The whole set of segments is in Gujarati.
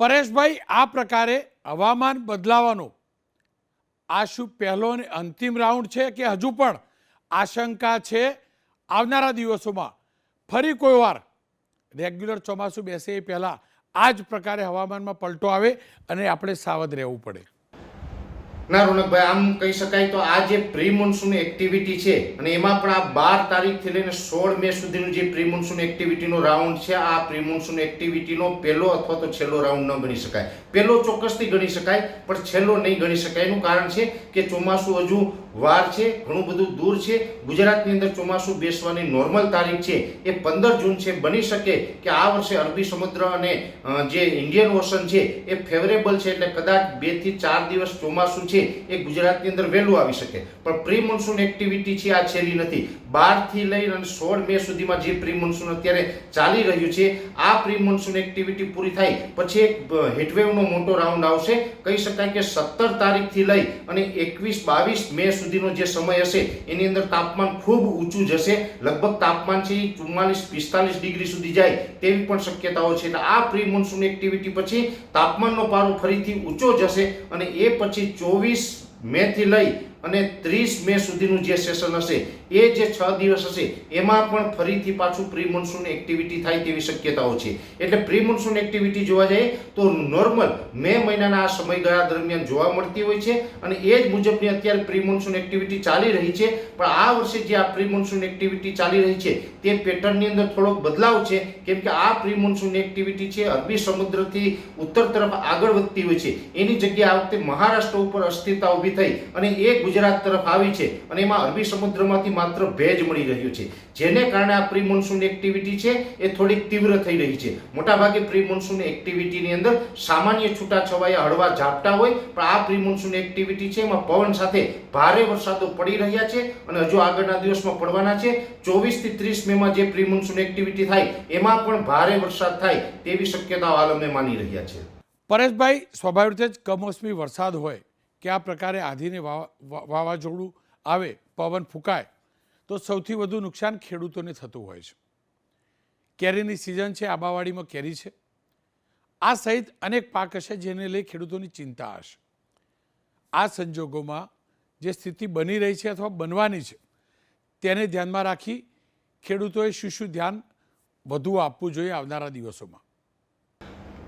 પરેશભાઈ, આ પ્રકારે હવામાન બદલાવાનો આ શું પહેલો અને અંતિમ રાઉન્ડ છે કે હજુ પણ આશંકા છે આવનારા દિવસોમાં. ફરી કોઈ વાર રેગ્યુલર ચોમાસું બેસે એ પહેલાં આ જ પ્રકારે હવામાનમાં પલટો આવે અને આપણે સાવધ રહેવું પડે. ના, રોનકભાઈ, આમ કહી શકાય તો આ જે પ્રી મોન્સૂન એક્ટિવિટી છે, અને એમાં પણ આ બાર તારીખથી લઈને સોળ મે સુધીનું જે પ્રી મોન્સૂન એક્ટિવિટીનો રાઉન્ડ છે, આ પ્રી મોન્સૂન એક્ટિવિટીનો પહેલો અથવા તો છેલ્લો રાઉન્ડ ન ગણી શકાય. પહેલો ચોક્કસથી ગણી શકાય, પણ છેલ્લો નહીં ગણી શકાય. એનું કારણ છે કે ચોમાસું હજુ વાર છે, ઘણું બધું દૂર છે. ગુજરાતની અંદર ચોમાસું બેસવાની નોર્મલ તારીખ છે. એ પંદર જૂન છે, બની શકે કે આ વર્ષે અરબી સમુદ્ર અને જે ઇન્ડિયન ઓશન છે, એ ફેવરેબલ છે એટલે કદાચ બેથી ચાર દિવસ ચોમાસું છે, એ ગુજરાતની અંદર વહેલું આવી શકે. પણ પ્રી મોન્સૂન એક્ટિવિટી છે, આ છેલ્લી નથી. બારથી લઈને અને સોળ મે સુધીમાં જે પ્રી મોન્સૂન અત્યારે ચાલી રહ્યું છે, આ પ્રી મોન્સૂન એક્ટિવિટી પૂરી થાય. પછી એક હીટવેવનો મોટો રાઉન્ડ આવશે. કહી શકાય કે સત્તર તારીખથી લઈ અને એકવીસ બાવીસ મે સુધીનો જે સમય હશે, એની અંદર તાપમાન ખૂબ ઊંચું જશે. લગભગ તાપમાન છે ચુમ્માલીસ, પિસ્તાલીસ ડિગ્રી સુધી જાય તેવી પણ શક્યતાઓ છે. એટલે આ પ્રી મોન્સૂન એક્ટિવિટી પછી તાપમાનનો પારો ફરીથી ઊંચો જશે અને એ પછી ચોવીસ મેથી લઈ અને ત્રીસ મે સુધીનું જે સેશન હશે એ જે છ દિવસ હશે, એમાં પણ ફરીથી પાછું પ્રી મોન્સૂન એક્ટિવિટી થાય તેવી શક્યતાઓ છે. એટલે પ્રી મોન્સૂન એક્ટિવિટી જોવા જઈએ, તો નોર્મલ મે મહિનાના આ સમયગાળા દરમિયાન જોવા મળતી હોય છે અને એ જ મુજબની અત્યારે પ્રી મોન્સૂન એક્ટિવિટી ચાલી રહી છે. પણ આ વર્ષે જે આ પ્રી મોન્સૂન એક્ટિવિટી ચાલી રહી છે, તે પેટર્નની અંદર થોડોક બદલાવ છે. કેમ કે આ પ્રી મોન્સૂન એક્ટિવિટી છે, અરબી સમુદ્રથી ઉત્તર તરફ આગળ વધતી હોય છે. એની જગ્યાએ આ વખતે મહારાષ્ટ્ર ઉપર અસ્થિરતા ઊભી થઈ અને એ ગુજરાત તરફ આવી છે અને એમાં અરબી સમુદ્રમાંથી માત્ર ભેજ મળી રહ્યું છે. જેને કારણે આ પ્રી મોન્સૂન એક્ટિવિટી છે એ થોડીક તીવ્ર થઈ રહી છે. મોટાભાગે પ્રી મોન્સૂન એક્ટિવિટીની અંદર સામાન્ય છૂટાછવાયા હળવા ઝાપટા હોય, પણ આ પ્રી મોન્સૂન એક્ટિવિટી છે એમાં પવન સાથે ભારે વરસાદો પડી રહ્યા છે અને હજુ આગળના દિવસમાં પડવાના છે. ચોવીસથી ત્રીસ મેમાં જે પ્રી મોન્સૂન એક્ટિવિટી થાય, એમાં પણ ભારે વરસાદ થાય તેવી શક્યતાઓ આલમે માની રહ્યા છે. પરેશભાઈ, સ્વાભાવિક રીતે જ કમોસમી વરસાદ હોય, કે આ પ્રકારે આધીને વાવા- વાવાઝોડું આવે, પવન ફૂંકાય તો સૌથી વધુ નુકસાન ખેડૂતોને થતું હોય છે. કેરીની સિઝન છે, આંબાવાડીમાં કેરી છે. આ સહિત અનેક પાક હશે જેને લઈ ખેડૂતોની ચિંતા હશે. આ સંજોગોમાં જે સ્થિતિ બની રહી છે અથવા બનવાની છે, તેને ધ્યાનમાં રાખી ખેડૂતોએ શું શું ધ્યાન વધુ આપવું જોઈએ આવનારા દિવસોમાં.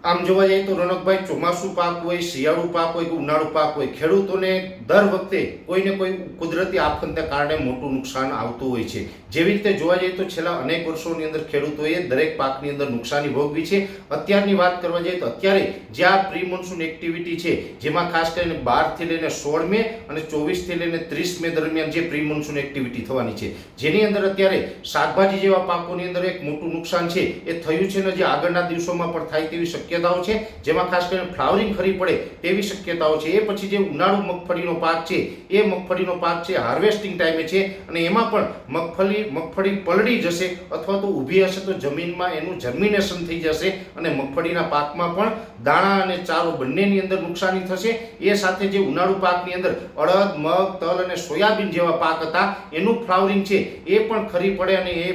આમ જોવા જઈએ તો રોનકભાઈ ચોમાસું પાક હોય, શિયાળુ પાક હોય કે ઉનાળુ પાક હોય, ખેડૂતોને દર વખતે કોઈને કોઈ કુદરતી આફતને કારણે મોટું નુકસાન આવતું હોય છે. જેવી રીતે જોવા જઈએ તો છેલ્લા અનેક વર્ષોની અંદર ખેડૂતોએ દરેક પાકની અંદર નુકસાની ભોગવી છે. અત્યારની વાત કરવા જઈએ તો અત્યારે જે આ પ્રી મોન્સૂન એક્ટિવિટી છે, જેમાં ખાસ કરીને બારથી લઈને સોળ મે અને ચોવીસથી લઈને ત્રીસ મે દરમિયાન જે પ્રી મોન્સૂન એક્ટિવિટી થવાની છે. જેની અંદર અત્યારે શાકભાજી જેવા પાકોની અંદર એક મોટું નુકસાન છે. એ થયું છે ને જે આગળના દિવસોમાં પણ થાય તેવી શક્યતાઓ છે, જેમાં ખાસ કરીને ફ્લાવરિંગ ખરી પડે તેવી શક્યતાઓ છે. એ પછી જે ઉનાળુ મગફળીનો પાક છે, એ મગફળીનો પાક છે, હાર્વેસ્ટિંગ ટાઈમે છે અને એમાં પણ મગફળી મગફળી પલળી જશે અથવા તો ઊભી હશે તો જમીનમાં એનું જર્મિનેશન થઈ જશે અને મગફળીના પાકમાં પણ દાણા અને ચારો બંનેની અંદર નુકસાની થશે. એ સાથે જે ઉનાળુ પાકની અંદર અડદ, મગ, તલ અને સોયાબીન જેવા પાક હતા, એનું ફ્લાવરિંગ છે, એ પણ ખરી પડે અને એ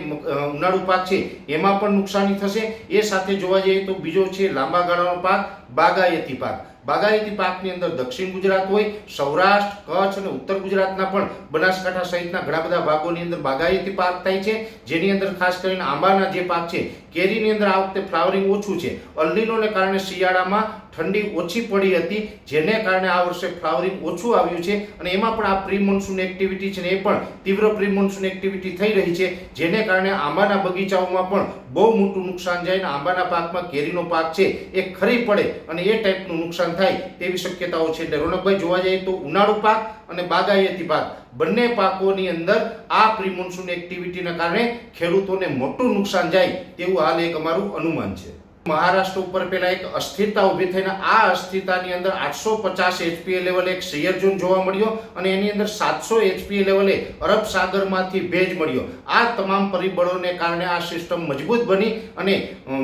ઉનાળુ પાક છે, એમાં પણ નુકસાની થશે. એ સાથે જોવા જઈએ તો બીજો છે લાંબા ગાળાનો પાક બાગાયતી પાક. બાગાયતી પાકની અંદર દક્ષિણ ગુજરાત હોય, સૌરાષ્ટ્ર, કચ્છ અને ઉત્તર ગુજરાતના પણ બનાસકાંઠા સહિતના ઘણા બધા ભાગોની અંદર બાગાયતી પાક થાય છે. જેની અંદર ખાસ કરીને આંબાના જે પાક છે, કેરીની અંદર આ વખતે ફ્લાવરિંગ ઓછું છે. અલ્લીનોને કારણે શિયાળામાં ઠંડી ઓછી પડી હતી, જેને કારણે આ વર્ષે ફ્લાવરિંગ ઓછું આવ્યું છે અને એમાં પણ આ પ્રી મોન્સૂન એક્ટિવિટી છે ને એ પણ તીવ્ર પ્રી મોન્સૂન એક્ટિવિટી થઈ રહી છે. જેને કારણે આંબાના બગીચાઓમાં પણ બહુ મોટું નુકસાન જાય ને આંબાના પાકમાં કેરીનો પાક છે, એ ખરી પડે અને એ ટાઈપનું નુકસાન થાય તેવી શક્યતાઓ છે. એટલે રોનકભાઈ જોવા જઈએ તો ઉનાળુ પાક અને બાગાયતી પાક બંને પાકોની અંદર આ પ્રી મોન્સૂન એક્ટિવિટીના કારણે ખેડૂતોને મોટું નુકસાન જાય તેવું હાલ એક અમારું અનુમાન છે. મહારાષ્ટ્ર ઉપર પેલા એક અસ્થિરતા ઊભી થઈને આ અસ્થિરતાની અંદર આઠસો પચાસ એચપીએ લેવલે એક ઝોન જોવા મળ્યો અને એની અંદર સાતસો એચપીએ લેવલે અરબ સાગરમાંથી ભેજ મળ્યો. આ તમામ પરિબળોને કારણે આ સિસ્ટમ મજબૂત બની અને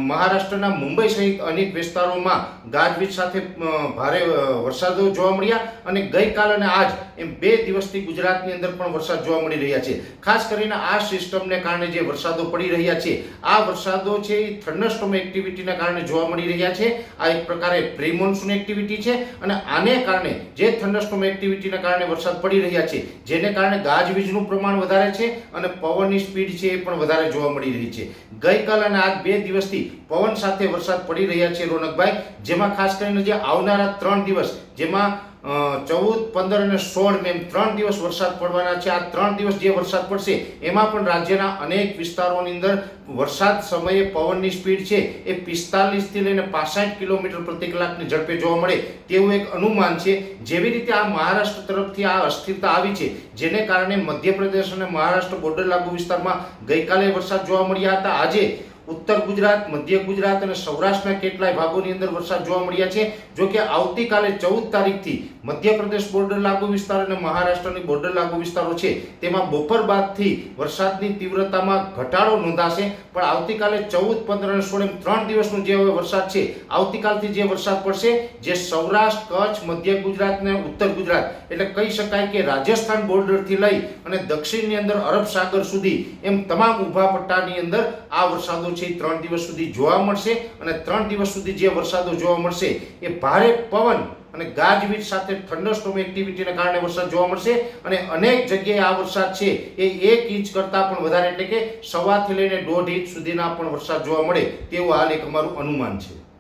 મહારાષ્ટ્રના મુંબઈ સહિત અનેક વિસ્તારોમાં ગાજવીજ સાથે ભારે વરસાદો જોવા મળ્યા અને ગઈકાલ અને આજ એમ બે દિવસથી ગુજરાતની અંદર પણ વરસાદ જોવા મળી રહ્યા છે. ખાસ કરીને આ સિસ્ટમને કારણે જે વરસાદો પડી રહ્યા છે, આ વરસાદો છે એ થંડરસ્ટોમ એક્ટિવિટીના એક્ટિવિટીના કારણે જોવા મળી રહ્યા છે. આ એક પ્રકારે પ્રી મોન્સૂન એક્ટિવિટી છે અને આને કારણે જે થંડરસ્ટોમ એક્ટિવિટીના કારણે વરસાદ પડી રહ્યા છે, જેને કારણે ગાજવીજનું પ્રમાણ વધારે છે અને પવનની સ્પીડ છે એ પણ વધારે જોવા મળી રહી છે. ગઈકાલ અને આજ બે દિવસથી પવન સાથે વરસાદ પડી રહ્યા છે રોનકભાઈ, જેમાં ખાસ કરીને જે આવનારા ત્રણ દિવસ, જેમાં ચૌદ, પંદર અને સોળ મેમ ત્રણ દિવસ વરસાદ પડવાના છે. આ ત્રણ દિવસ જે વરસાદ પડશે, એમાં પણ રાજ્યના અનેક વિસ્તારોની અંદર વરસાદ સમયે પવનની સ્પીડ છે. એ પિસ્તાલીસથી લઈને પાસઠ કિલોમીટર પ્રતિ કલાકની ઝડપે જોવા મળે તેવું એક અનુમાન છે. જેવી રીતે આ મહારાષ્ટ્ર તરફથી આ અસ્થિરતા આવી છે, જેને કારણે મધ્યપ્રદેશ અને મહારાષ્ટ્ર બોર્ડર લાગુ વિસ્તારમાં ગઈકાલે વરસાદ જોવા મળ્યા હતા. આજે ઉત્તર ગુજરાત, મધ્ય ગુજરાત અને સૌરાષ્ટ્રના કેટલાય ભાગોની અંદર વરસાદ જોવા મળ્યા છે. જો કે આવતીકાલે ચૌદ તારીખથી મધ્યપ્રદેશ બોર્ડર લાગુ વિસ્તાર અને મહારાષ્ટ્રની બોર્ડર લાગુ વિસ્તારો છે. તેમાં બપોર બાદથી વરસાદની તીવ્રતામાં ઘટાડો નોંધાશે. પણ આવતીકાલે ચૌદ, પંદર અને સોળ એમ ત્રણ દિવસનો જે હવે વરસાદ છે, આવતીકાલથી જે વરસાદ પડશે, જે સૌરાષ્ટ્ર, કચ્છ, મધ્ય ગુજરાત અને ઉત્તર ગુજરાત, એટલે કહી શકાય કે રાજસ્થાન બોર્ડરથી લઈ અને દક્ષિણની અંદર અરબ સાગર સુધી એમ તમામ ઊભા પટ્ટાની અંદર આ વરસાદો છે. એ ત્રણ દિવસ સુધી જોવા મળશે અને ત્રણ દિવસ સુધી જે વરસાદો જોવા મળશે એ ભારે પવન અને ગાજવીજ સાથે થંડરસ્ટોમ એક્ટિવિટીને કારણે વરસાદ જોવા મળશે અને અનેક જગ્યાએ આ વરસાદ છે એ એક ઇંચ કરતાં પણ વધારે એટલે કે સવાથી લઈને દોઢ ઇંચ સુધીના પણ વરસાદ જોવા મળે તેવું હાલ એક અમારું અનુમાન છે.